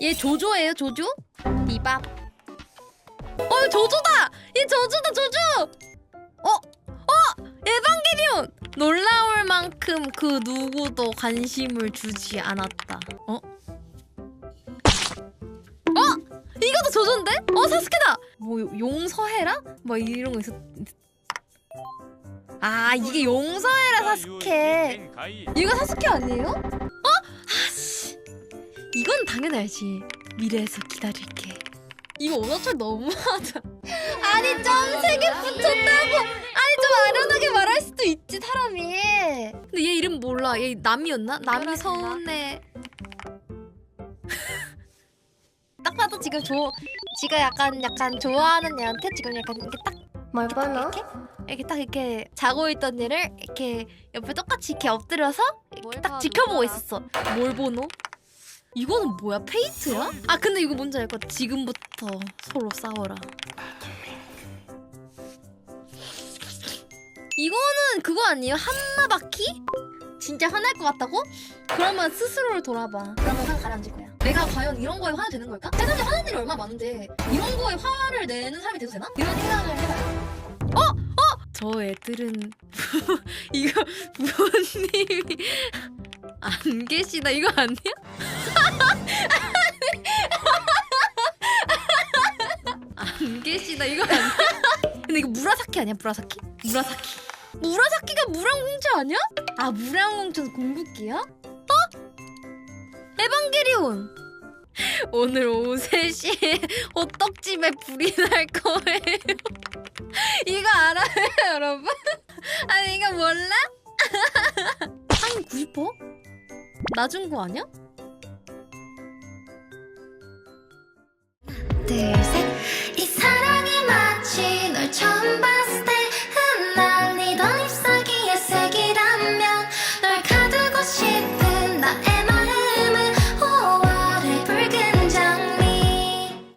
얘 조조예요 조조? 비밥 어 조조다! 얘 조조다 조조! 어? 어! 에반게리온! 놀라울 만큼 그 누구도 관심을 주지 않았다 어? 어? 이것도 조조인데? 어 사스케다! 뭐 용서해라? 뭐 이런 거 있었 아 이게 용서해라 사스케 이거 사스케 아니에요? 이건 당연히 알지 미래에서 기다릴게 이거 오너철 너무하다 아니 점색에 붙였다고 아니 좀 아련하게 말할 수도 있지 사람이 근데 얘 이름 몰라 얘 남이었나? 남이 서운해 딱 봐도 지금 조 지가 약간 약간 좋아하는 애한테 지금 약간 이렇게 딱뭘 보노? 이렇게 딱 이렇게 자고 있던 얘를 이렇게 옆에 똑같이 이렇게 엎드려서 이렇게 뭘딱 봐, 지켜보고? 있었어. 뭘 보노? 이거는 뭐야? 페이트야? 아 근데 이거 뭔지 알것 같아. 지금부터 서로 싸워라. 이거는 그거 아니에요? 한마바퀴? 진짜 화날 것 같다고? 그러면 스스로를 돌아봐. 그러면 화 가라앉을 거야. 내가 과연 이런 거에 화가 되는 걸까? 세상에 화나는 일이 얼마 나 많은데 이런 거에 화를 내는 사람이 돼도 되나? 이런 생각을 해봐요. 어? 어? 저 애들은 이거 부모님이 안 계시다 이거 아니야? 안 계시다 이거 아니야? 근데 이거 무라사키 아니야 무라사키? 무라사키 무라사키가 무랑공주 아니야? 아 무랑공주는 궁극기야? 어? 에반게리온 오늘 오후 3시에 호떡집에 불이 날 거예요 이거 알아요 여러분? 아니 이거 몰라? 한 90%? 낮은 거 아니야?